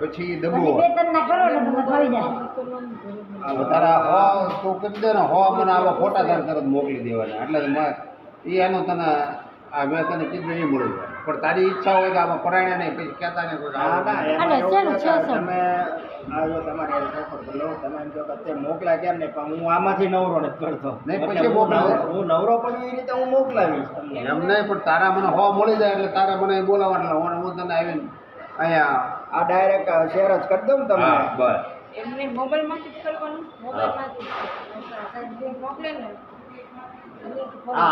પછી દબો. બે ત્રણ કરો ને તમને ફાવી જાય. તારા હો તો કરી દે ને હો મને આવા ફોટા તાર તરત મોકલી દેવાના. એટલે એ એનો તને આ મેં તને કીધું એ મળી પણ તારી ઈચ્છા હોય કે આમાં પરાયણા નહીં પછી કહેતા નહીં કોઈ ના? તમે તમારે તમે એમ કહો અત્યારે મોકલા કેમ નહીં? પણ હું આમાંથી નવરો નથી કરતો. નહીં, પછી હું મોકલાવો. નવરો- હું નવરો પણ એ રીતે હું મોકલાવીશ એમ નહીં પણ તારા મને હો મળી જાય એટલે તારા મને બોલાવવા એટલે હું તને આવીને અહીંયા આ ડાયરેક્ટ શેર જ કરી દઉં તમને. હા બસ. એમને મોબાઈલમાંથી જ કરવાનું? મોબાઈલમાંથી મોકલે ને આ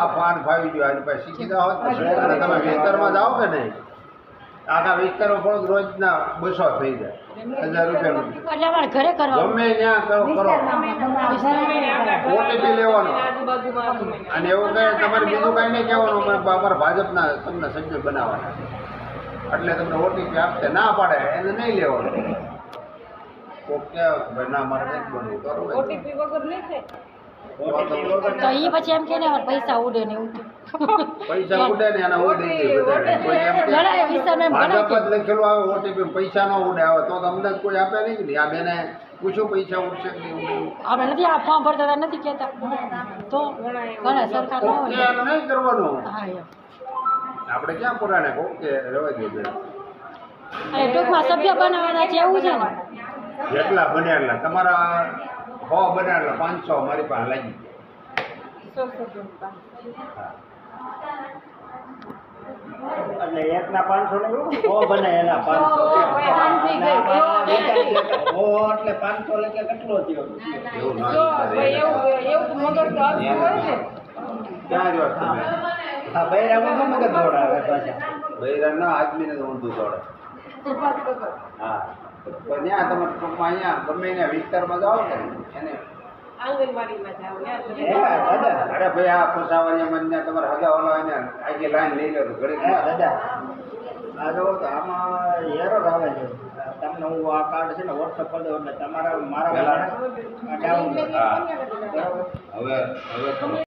આ ફાવી ગયો. હોત તમે વિસ્તારમાં જાઓ કે નહીં? આખા વિસ્તારમાં થોડુંક રોજના બસો થઈ જાય. હજાર અમારે ઘરે ગમે ત્યાં કરો કરો. ઓટીપી લેવાનો. અને એવું કહે તમારે બીજું કાંઈ નહીં કહેવાનું અમે અમારા ભાજપના તમને સભ્ય બનાવવાના છે. એટલે તમને ઓટીપી આપશે ના પાડે એને નહીં લેવાનું. કોક ભાઈ ના મારે નથી બનવું બરોબર ઓટીપી વગર નહીં થાય. તો એ પછી એમ કે ને પૈસા ઉડે ને એવું પૈસા ઉડે ને એના ભાજપ જ લખેલું આવે ઓટીપી પૈસા ન ઉડે આવે તો તમને કોઈ આપે નહીં ને આ બેને પૂછો પૈસા ઉડશે કે. આપણે નથી આ ફોર્મ ભરતા નથી કહેતા. તો ઘણા સરકાર નહીં કરવાનું? હા એમ. આપણે ક્યાં પુરાણે કોક કે રવા દે બેન? અને ટૂંકમાં સભ્ય બનાવવાના છે એવું છે ને? જેટલા બને એટલા તમારા સો બને એટલા પાંચસો મારી પાસે લાગી એટલે એકના પાંચસો ને સો બને એના પાંચસો. એટલે પાંચસો એટલે કેટલો થયો? એવું એવું તો હા બૈરામાં શું મગજ દોડાવે પાછા? બૈરાના આદમીને તો ઊંધું દોડે. હા ત્યાં તમે ટૂંકમાં અહીંયા ગમે ત્યાં વિસ્તારમાં જાઓ ને એને અરે ભાઈ આ તમારે હગા વાળા હોય ને લાઈન લઈ લો તો દાદા. આ જો તો આમાં એરર આવે છે. તમને હું આ કાર્ડ છે ને વોટ્સઅપ કરી દઉં એટલે તમારા મારા ડાઉન હવે હવે